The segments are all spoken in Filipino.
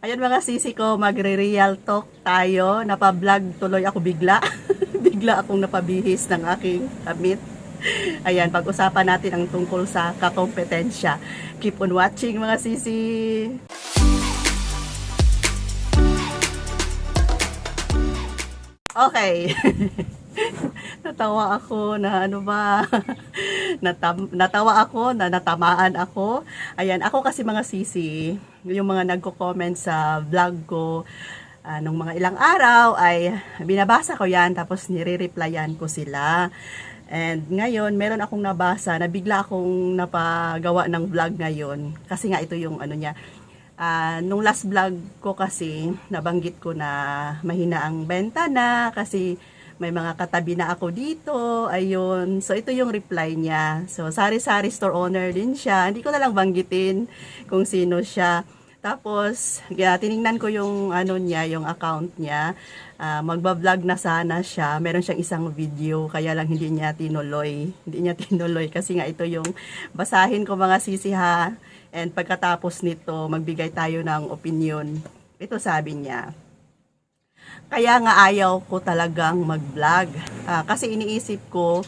Ayun mga sisi ko, magre-real talk tayo. Napa-vlog tuloy ako bigla. bigla akong napabihis ng aking damit. Ayan, pag-usapan natin ang tungkol sa kakompetensya. Keep on watching mga sisi. Okay. natawa ako na ano ba? Natam, natawa ako na natamaan ako. Ayan ako kasi mga sisi yung mga nagko-comment sa vlog ko ah, nung mga ilang araw ay binabasa ko yan tapos nire-replyan ko sila. And ngayon meron akong nabasa na bigla akong napagawa ng vlog ngayon. Kasi nga ito yung ano niya. Ah, nung last vlog ko kasi, nabanggit ko na mahina ang benta na kasi may mga katabi na ako dito. Ayun. So, ito yung reply niya. So, sari-sari store owner din siya. Hindi ko na lang banggitin kung sino siya. Tapos, kaya tiningnan ko yung ano niya, yung account niya. Ah, magba-vlog na sana siya. Meron siyang isang video, kaya lang hindi niya tinuloy. Hindi niya tinuloy kasi nga ito yung basahin ko mga sisi ha. And pagkatapos nito, magbigay tayo ng opinion. Ito sabi niya. Kaya nga ayaw ko talagang mag-vlog. Ah, kasi iniisip ko,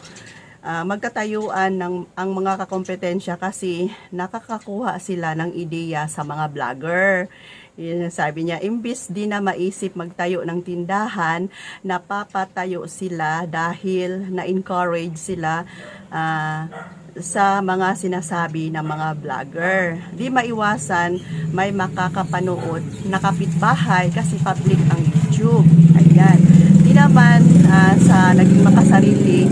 ah, magtatayuan ng ang mga kakompetensya kasi nakakakuha sila ng ideya sa mga vlogger. Yun sabi niya, imbis di na maisip magtayo ng tindahan, napapatayo sila dahil na-encourage sila ah, sa mga sinasabi ng mga vlogger. Di maiwasan, may makakapanood na kapitbahay kasi public ang YouTube. Ayan. Di naman ah, sa naging makasarili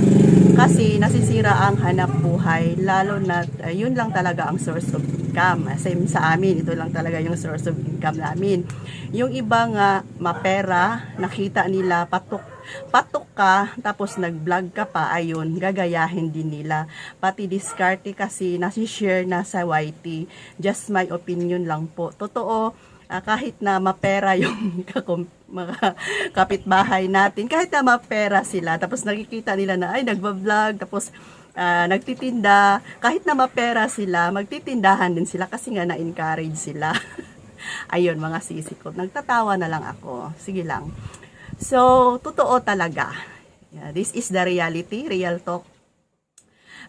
kasi nasisira ang hanap buhay lalo na ah, yun lang talaga ang source of income. Same sa amin, ito lang talaga yung source of income namin. Yung iba nga mapera, nakita nila patok patok ka, tapos nag-vlog ka pa, ayun, gagayahin din nila. Pati diskarte kasi nasi-share na sa YT. Just my opinion lang po. Totoo, ah, kahit na mapera yung mga kapitbahay natin, kahit na mapera sila, tapos nakikita nila na, ay, nagba-vlog, tapos ah, nagtitinda, kahit na mapera sila, magtitindahan din sila kasi nga na-encourage sila. Ayun, mga sisi ko. Nagtatawa na lang ako. Sige lang. So, totoo talaga. Yeah, this is the reality, real talk.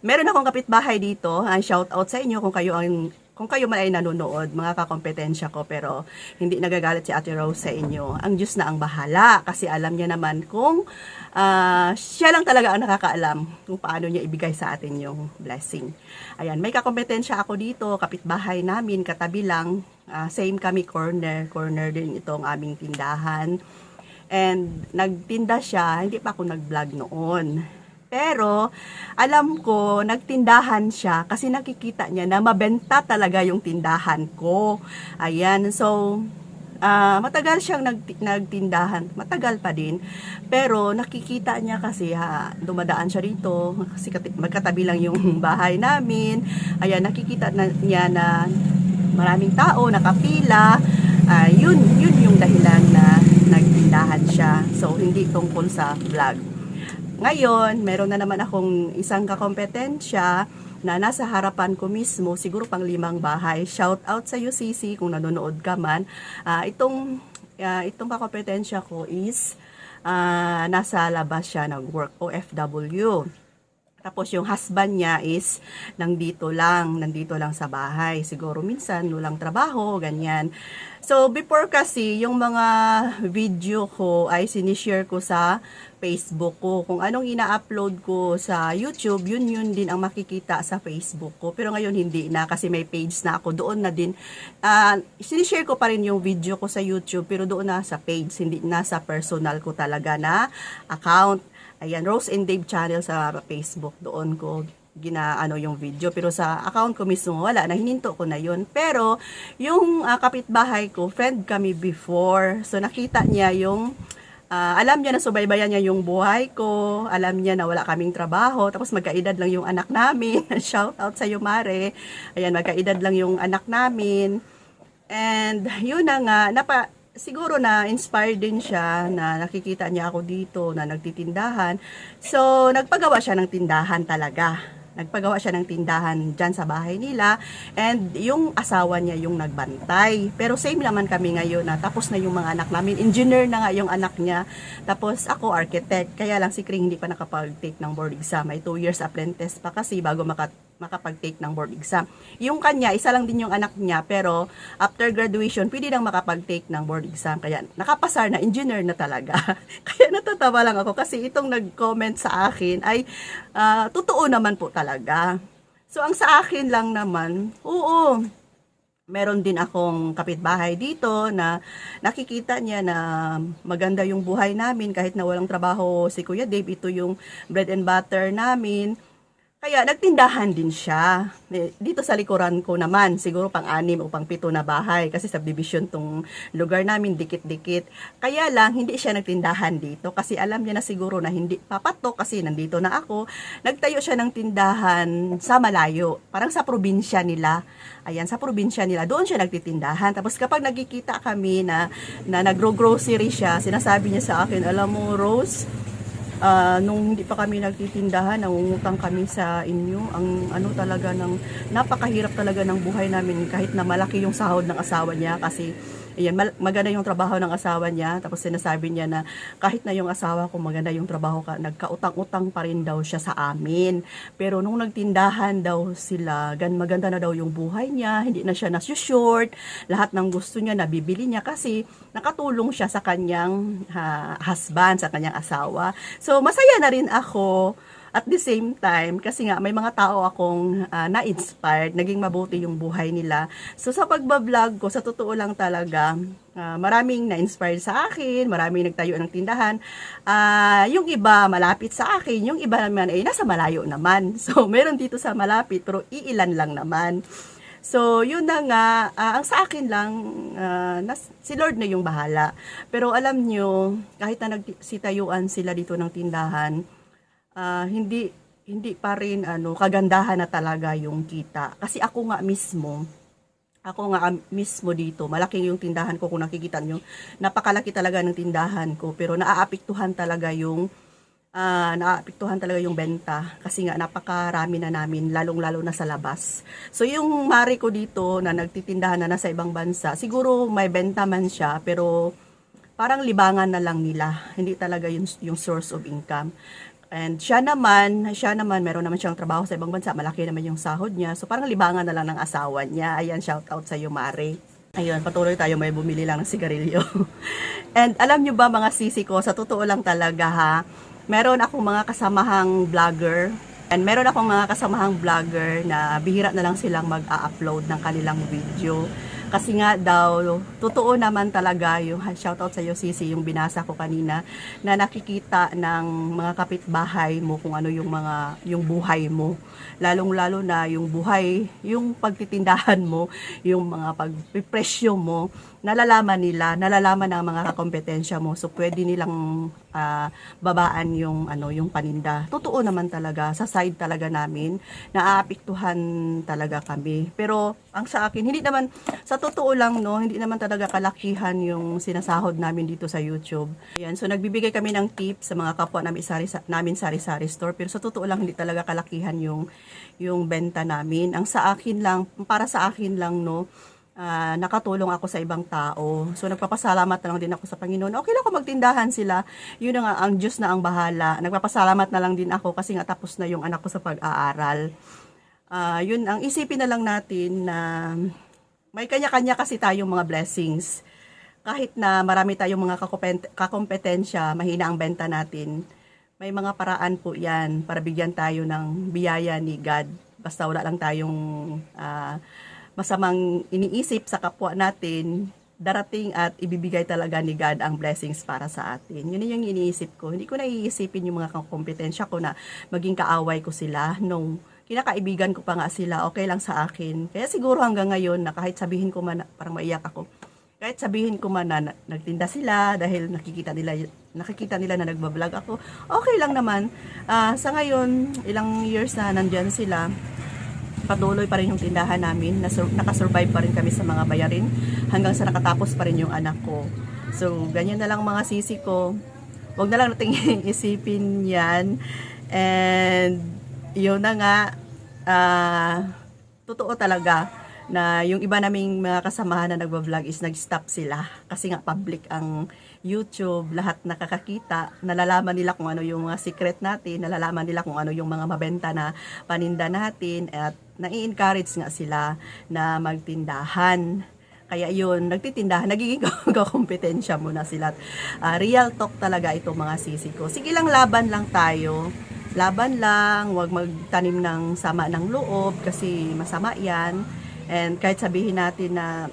Meron akong kapitbahay dito. Ang shout out sa inyo kung kayo ang kung kayo man ay nanonood, mga kakompetensya ko, pero hindi nagagalit si Ate Rose sa inyo. Ang Diyos na ang bahala kasi alam niya naman kung ah, siya lang talaga ang nakakaalam kung paano niya ibigay sa atin yung blessing. Ayan, may kakompetensya ako dito, kapitbahay namin, katabi lang, ah, same kami corner, corner din itong aming tindahan. And nagtinda siya, hindi pa ako nag-vlog noon. Pero alam ko, nagtindahan siya kasi nakikita niya na mabenta talaga yung tindahan ko. Ayan, so ah, matagal siyang nag- nagtindahan, matagal pa din. Pero nakikita niya kasi ha, dumadaan siya rito, kasi magkatabi lang yung bahay namin. Ayan, nakikita na, niya na maraming tao, nakapila. Ah, yun, yun yung dahilan na nagtindahan siya. So, hindi tungkol sa vlog. Ngayon, meron na naman akong isang kakompetensya na nasa harapan ko mismo, siguro pang limang bahay. Shout out sa UCC kung nanonood ka man. Ah, itong, ah, itong kakompetensya ko is ah, nasa labas siya nag-work OFW. Tapos yung husband niya is nandito lang, nandito lang sa bahay. Siguro minsan walang trabaho, ganyan. So before kasi yung mga video ko ay sinishare ko sa Facebook ko. Kung anong ina-upload ko sa YouTube, yun yun din ang makikita sa Facebook ko. Pero ngayon hindi na kasi may page na ako. Doon na din, ah sinishare ko pa rin yung video ko sa YouTube pero doon na sa page, hindi na sa personal ko talaga na account. Ayan, Rose and Dave channel sa Facebook. Doon ko ginaano yung video. Pero sa account ko mismo, wala na. Hininto ko na yun. Pero, yung ah, kapitbahay ko, friend kami before. So, nakita niya yung ah, alam niya na subaybayan niya yung buhay ko. Alam niya na wala kaming trabaho. Tapos magkaedad lang yung anak namin. Shout out sa Mare. Ayan, magkaedad lang yung anak namin. And yun na nga, napa, siguro na inspired din siya na nakikita niya ako dito na nagtitindahan. So, nagpagawa siya ng tindahan talaga. nagpagawa siya ng tindahan dyan sa bahay nila and yung asawa niya yung nagbantay. Pero same naman kami ngayon na tapos na yung mga anak namin. Engineer na nga yung anak niya. Tapos ako architect. Kaya lang si Kring hindi pa nakapag-take ng board exam. May 2 years apprentice pa kasi bago maka makapag-take ng board exam. Yung kanya, isa lang din yung anak niya, pero after graduation, pwede nang makapag-take ng board exam. Kaya nakapasar na, engineer na talaga. Kaya natatawa lang ako kasi itong nag-comment sa akin ay ah, totoo naman po talaga. So, ang sa akin lang naman, oo, meron din akong kapitbahay dito na nakikita niya na maganda yung buhay namin kahit na walang trabaho si Kuya Dave. Ito yung bread and butter namin. Kaya nagtindahan din siya. Dito sa likuran ko naman, siguro pang anim o pang pito na bahay kasi subdivision tong lugar namin, dikit-dikit. Kaya lang, hindi siya nagtindahan dito kasi alam niya na siguro na hindi papatok kasi nandito na ako. Nagtayo siya ng tindahan sa malayo, parang sa probinsya nila. Ayan, sa probinsya nila, doon siya nagtitindahan. Tapos kapag nagkikita kami na, na nagro-grocery siya, sinasabi niya sa akin, alam mo, Rose, Ah, nung hindi pa kami nagtitindahan, nangungutang kami sa inyo. Ang ano talaga ng napakahirap talaga ng buhay namin kahit na malaki yung sahod ng asawa niya kasi ayan, maganda yung trabaho ng asawa niya. Tapos sinasabi niya na kahit na yung asawa ko maganda yung trabaho ka, nagkautang-utang pa rin daw siya sa amin. Pero nung nagtindahan daw sila, gan maganda na daw yung buhay niya, hindi na siya short lahat ng gusto niya nabibili niya kasi nakatulong siya sa kanyang ah, husband, sa kanyang asawa. So masaya na rin ako at the same time, kasi nga may mga tao akong ah, na-inspired, naging mabuti yung buhay nila. So sa pagbablog ko, sa totoo lang talaga, ah, maraming na-inspire sa akin, maraming nagtayo ng tindahan. Ah, yung iba malapit sa akin, yung iba naman ay nasa malayo naman. So meron dito sa malapit, pero iilan lang naman. So, yun na nga, ah, ang sa akin lang, ah, nas, si Lord na yung bahala. Pero alam nyo, kahit na nagsitayuan sila dito ng tindahan, ah, hindi hindi pa rin ano kagandahan na talaga yung kita. Kasi ako nga mismo ako nga mismo dito malaking yung tindahan ko kung nakikita nyo napakalaki talaga ng tindahan ko pero naaapektuhan talaga yung ah naaapektuhan talaga yung benta. Kasi nga napakarami na namin lalong lalo na sa labas. So yung mari ko dito na nagtitindahan na nasa ibang bansa siguro may benta man siya pero parang libangan na lang nila. Hindi talaga yung, yung source of income And siya naman, siya naman, meron naman siyang trabaho sa ibang bansa, malaki naman yung sahod niya. So parang libangan na lang ng asawa niya. Ayan, shout out sa iyo, Mare. Ayun, patuloy tayo, may bumili lang ng sigarilyo. And alam nyo ba mga sisi ko, sa totoo lang talaga ha, meron akong mga kasamahang vlogger, and meron akong mga kasamahang vlogger na bihira na lang silang mag-a-upload ng kanilang video. Kasi nga daw, totoo naman talaga yung shoutout sa iyo Sisi, yung binasa ko kanina na nakikita ng mga kapitbahay mo kung ano yung mga yung buhay mo. Lalong-lalo na yung buhay, yung pagtitindahan mo, yung mga pagpipresyo mo, nalalaman nila, nalalaman ng mga kakompetensya mo. So pwede nilang ah, babaan yung ano yung paninda. Totoo naman talaga sa side talaga namin naaapektuhan talaga kami. Pero ang sa akin hindi naman sa totoo lang no, hindi naman talaga kalakihan yung sinasahod namin dito sa YouTube. Ayan, so nagbibigay kami ng tips sa mga kapwa namin sari namin sari-sari store pero sa totoo lang hindi talaga kalakihan yung yung benta namin. Ang sa akin lang para sa akin lang no, ah, nakatulong ako sa ibang tao. So nagpapasalamat na lang din ako sa Panginoon. Okay lang ako magtindahan sila. Yun na nga ang Diyos na ang bahala. Nagpapasalamat na lang din ako kasi nga tapos na yung anak ko sa pag-aaral. Ah, yun ang isipin na lang natin na may kanya-kanya kasi tayong mga blessings. Kahit na marami tayong mga kakompet- kakompetensya, mahina ang benta natin, may mga paraan po yan para bigyan tayo ng biyaya ni God. Basta wala lang tayong ah, masamang iniisip sa kapwa natin, darating at ibibigay talaga ni God ang blessings para sa atin. Yun yung iniisip ko. Hindi ko naiisipin yung mga kompetensya ko na maging kaaway ko sila nung kinakaibigan ko pa nga sila, okay lang sa akin. Kaya siguro hanggang ngayon na kahit sabihin ko man, parang maiyak ako, kahit sabihin ko man na, na nagtinda sila dahil nakikita nila nakikita nila na nagbablog ako, okay lang naman. Ah, sa ngayon, ilang years na nandyan sila, patuloy pa rin yung tindahan namin. Nasur- nakasurvive pa rin kami sa mga bayarin hanggang sa nakatapos pa rin yung anak ko. So, ganyan na lang mga sisi ko. Huwag na lang nating isipin yan. And, yun na nga, ah, totoo talaga na yung iba naming mga kasamahan na nagbablog is nag-stop sila kasi nga public ang YouTube, lahat nakakakita, nalalaman nila kung ano yung mga secret natin, nalalaman nila kung ano yung mga mabenta na paninda natin at nai-encourage nga sila na magtindahan. Kaya yun, nagtitindahan, nagiging kompetensya muna sila. Ah, real talk talaga itong mga sisi ko. Sige lang, laban lang tayo. Laban lang, huwag magtanim ng sama ng loob kasi masama yan. And kahit sabihin natin na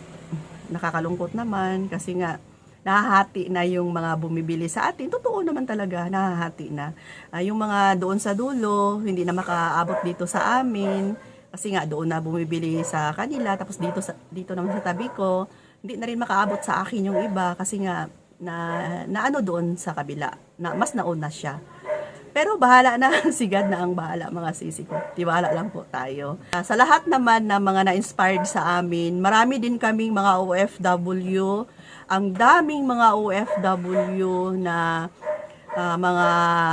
nakakalungkot naman kasi nga nahahati na yung mga bumibili sa atin. Totoo naman talaga, nahahati na. Ah, yung mga doon sa dulo, hindi na makaabot dito sa amin. Kasi nga doon na bumibili sa kanila, tapos dito sa dito naman sa tabi ko, hindi na rin makaabot sa akin yung iba kasi nga na, na ano doon sa kabila, na mas nauna siya. Pero bahala na, si God na ang bahala mga sisi ko. Tiwala lang po tayo. Ah, sa lahat naman na mga na-inspired sa amin, marami din kaming mga OFW. Ang daming mga OFW na ah, mga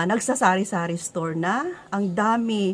nagsasari-sari store na. Ang dami.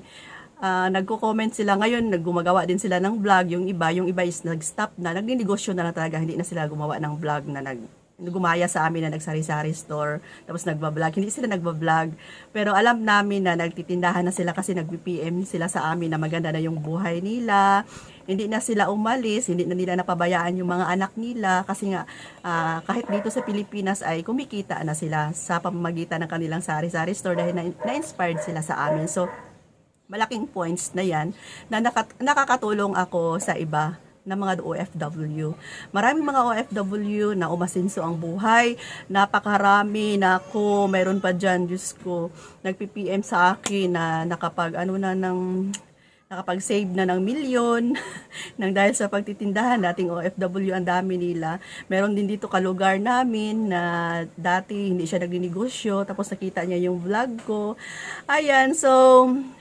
Ah, nagko-comment sila ngayon, naggumagawa din sila ng vlog. Yung iba, yung iba is nag-stop na, nagninegosyo na, na talaga, hindi na sila gumawa ng vlog na nag gumaya sa amin na nagsari-sari store, tapos nagbablog. Hindi sila nagbablog, pero alam namin na nagtitindahan na sila kasi nag-PM sila sa amin na maganda na yung buhay nila. Hindi na sila umalis, hindi na nila napabayaan yung mga anak nila kasi nga ah, kahit dito sa Pilipinas ay kumikita na sila sa pamamagitan ng kanilang sari-sari store dahil na- na-inspired sila sa amin. So, malaking points na yan na nakat- nakakatulong ako sa iba na mga OFW. Maraming mga OFW na umasinso ang buhay. Napakarami na ako. Meron pa dyan, Diyos ko, nagpi-PM sa akin na nakapag ano na ng nakapag-save na ng milyon nang dahil sa pagtitindahan dating OFW ang dami nila. Meron din dito kalugar namin na dati hindi siya nagninegosyo tapos nakita niya yung vlog ko. Ayan, so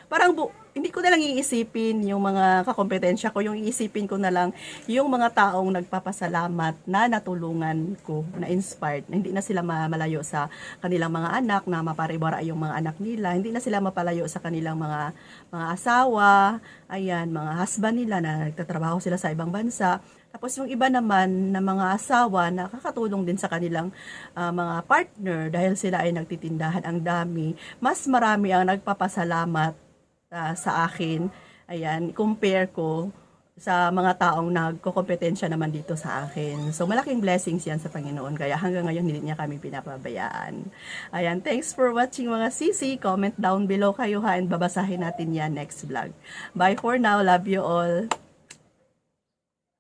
parang bu- hindi ko na lang iisipin yung mga kakompetensya ko, yung iisipin ko na lang yung mga taong nagpapasalamat na natulungan ko, na inspired, na hindi na sila ma- malayo sa kanilang mga anak, na maparibara yung mga anak nila, hindi na sila mapalayo sa kanilang mga mga asawa, ayan, mga husband nila na nagtatrabaho sila sa ibang bansa. Tapos yung iba naman na mga asawa nakakatulong din sa kanilang ah, mga partner dahil sila ay nagtitindahan ang dami. Mas marami ang nagpapasalamat ah, sa akin. Ayan, compare ko sa mga taong nagkokompetensya naman dito sa akin. So, malaking blessings yan sa Panginoon. Kaya hanggang ngayon, hindi niya kami pinapabayaan. Ayan, thanks for watching mga sisi. Comment down below kayo ha and babasahin natin yan next vlog. Bye for now. Love you all.